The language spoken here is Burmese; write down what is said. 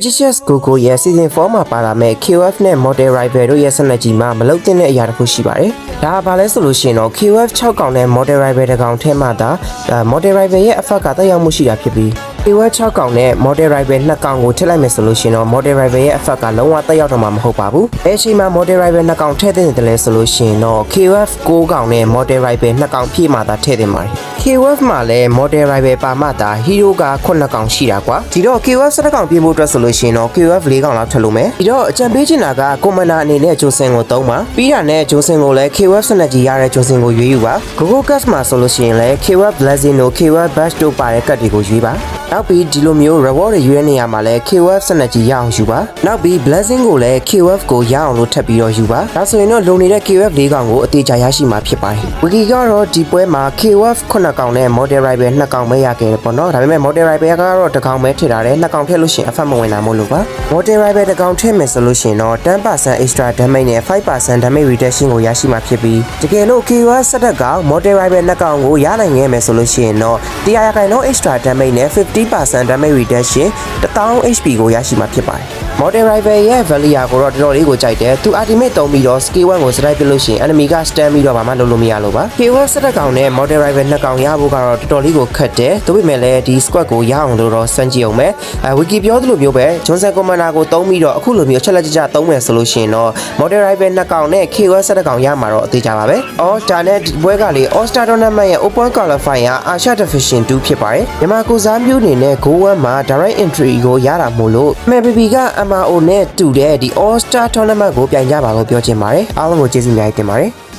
Magicius Gogo ရဲ့ Season 4မှာပါလာမဲ့ KOF နဲ့ Model Rival တို့ရဲ့ဆက်လက်ကြီးမှာမလုတ်တဲ့အရာတစ်ခုရှိပါတယ်။ဒါကဘာလဲဆိုလို့ရှိရင်တော့ KOF 6កောင်နဲ့ Model Rival တစ်កောင်ထဲမှာဒါဒါ Model Rival ရဲ့ effect ကတက်ရောက်မှုရှိတာဖြစ်ပြီး KOF 6កောင်နဲ့ Model Rival 2កောင်ကိုထည့်လိုက်မယ်ဆိုလို့ရှိရင်တော့ Model Rival ရဲ့ effect ကလုံးဝတက်ရောက်တော့မှာမဟုတ်ပါဘူး။အဲအချိန်မှာ Model Rival 2កောင်ထည့်တဲ့တယ်လဲဆိုလို့ရှိရင်တော့ KOF 6កောင်နဲ့ Model Rival 2កောင်ဖြည့်မှသာထည့်တင်ပါတယ်။ KOF မှာလည်း Model Rival ပါမှသာ Hero က9កောင်ရှိတာကွာ။ဒီတော့ KOF 7កောင်ပြင်ဖို့အတွက်ဆိုလို့ရှိရင်တော့ KOF 4កောင်လောက်ထည့်လို့မယ်။ဒီတော့အကြံပေးချင်တာက Commander အနေနဲ့ဂျိုဆင်ကိုသုံးပါ။ပြီးတာနဲ့ဂျိုဆင်ကိုလည်း KOF စနက်ကြီးရတဲ့ဂျိုဆင်ကိုရွေးယူပါ။ Google Cast မှာဆိုလို့ရှိရင်လည်း KOF Blessing တို့ KOF Bash တို့ပါတဲ့ကတ်တွေကိုရွေးပါ။ နောက်ပြီးဒီလိုမျိုး reward တွေရွေးနေရမှာလဲ KWF စနက်ကြီးရအောင်ယူပါနောက်ပြီး blessing ကိုလည်း KWF ကိုရအောင်လို့ထပ်ပြီးတော့ယူပါဒါဆိုရင်တော့လုံနေတဲ့ KWF ၄ကောင်ကိုအသေးချာရရှိမှာဖြစ်ပါတယ်ဝီကီကတော့ဒီပွဲမှာ KWF 9ကောင်နဲ့ model rival 2ကောင်ပဲရခဲ့တယ်ပေါ့နော်ဒါပေမဲ့ model rival ကတော့တကောင်ပဲထည့်ထားတယ်2ကောင်ထည့်လို့ရှိရင်အဖတ်မဝင်တာမို့လို့ပါ model rival တကောင်ထည့်မယ်ဆိုလို့ရှိရင်တော့10% extra damage နဲ့5% damage reduction ကိုရရှိမှာဖြစ်ပြီးတကယ်လို့ KWF စက်တက်က model rival 2ကောင်ကိုရနိုင်ရမယ်ဆိုလို့ရှိရင်တော့100%တော့ extra damage နဲ့50 damage reduction 1000 HP ကိုရရှိမှာဖြစ်ပါတယ်။ Model Rival ရဲ့ Valia ကိုတော့တော်တော်လေးကိုကြိုက်တယ်။သူ ultimate သုံးပြီးတော့ skill 1ကိုစတိုက်ပစ်လို့ရှိရင် enemy က stand ပြီးတော့ဘာမှလုပ်လို့မရလို့ပါ။ KOF 7ကောင်နဲ့ Model Rival 2ကောင်ရဖို့ကတော့တော်တော်လေးကိုခက်တယ်။ဒါပေမဲ့လည်းဒီ squad ကိုရအောင်လို့တော့စမ်းကြည့်အောင်မယ်။အဲ wiki ပြောသလိုမျိုးပဲ Johnson Commander ကိုသုံးပြီးတော့အခုလိုမျိုးချက်လက်ကြကြသုံးမယ်ဆိုလို့ရှိရင်တော့ Model Rival 2ကောင်နဲ့ KOF 7ကောင်ရမှာတော့အသေးကြပါပဲ။အော်ဒါနဲ့ဒီပွဲကလေ All Star Tournament ရဲ့ Open Qualifier က Asia Division 2ဖြစ်ပါတယ်။မြန်မာကိုစားမျိုးအနေနဲ့ Go 1မှာ Direct Entry ကိုရတာမို့လို့ MPP က MRO နဲ့တူတဲ့ဒီ All Star Tournament ကိုပြိုင်ကြပါလို့ပြောချင်ပါတယ်။အားလုံးကိုကျေးဇူးများတင်ပါတယ်။